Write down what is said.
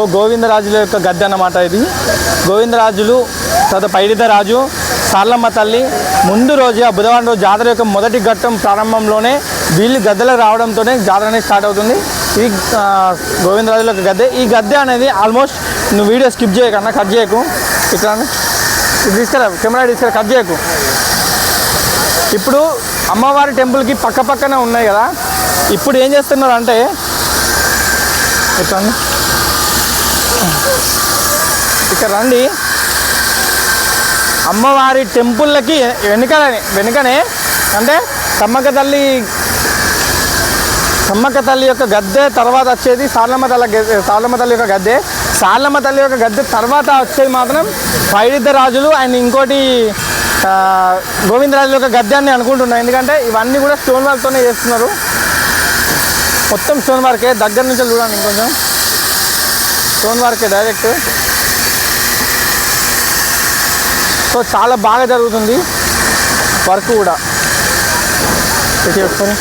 So గోవిందరాజుల యొక్క గద్దె అన్నమాట ఇది. గోవిందరాజులు తర్వాత పైడిత రాజు సార్లమ్మ తల్లి ముందు రోజు ఆ బుధవారం రోజు జాతర యొక్క మొదటి ఘట్టం ప్రారంభంలోనే వీళ్ళు గద్దెలకు రావడంతోనే జాతర అనేది స్టార్ట్ అవుతుంది. ఇది గోవిందరాజుల యొక్క గద్దె. ఈ గద్దె అనేది ఆల్మోస్ట్ నువ్వు వీడియో స్కిప్ చేయకన్నా కట్ చేయకు. ఇట్లా ఇది తీసుకురా కెమెరా తీసుకురా కట్ చేయకు. ఇప్పుడు అమ్మవారి టెంపుల్కి పక్క పక్కనే ఉన్నాయి కదా. ఇప్పుడు ఏం చేస్తున్నారు అంటే ఎట్లా ఇక్కడ రండి. అమ్మవారి టెంపుల్లకి వెనుకనే వెనుకనే అంటే సమ్మక్క తల్లి సమ్మక్క తల్లి యొక్క గద్దె తర్వాత వచ్చేది సార్లమ్మ తల్లి గద్దె సార్లమ్మ తల్లి యొక్క గద్దె. సార్లమ్మ తల్లి యొక్క గద్దె తర్వాత వచ్చేది మాత్రం పైడిద్ద రాజులు అండ్ ఇంకోటి గోవిందరాజుల యొక్క గద్దె అని అనుకుంటున్నాను ఎందుకంటే ఇవన్నీ కూడా స్టోన్ వర్క్తోనే చేస్తున్నారు. మొత్తం స్టోన్ వర్కే దగ్గర నుంచి చూడండి ఇంకొంచెం. స్టోన్ వర్కే డైరెక్ట్ సో చాలా బాగా జరుగుతుంది. వర్క్ కూడా. ఇది ఒకసారి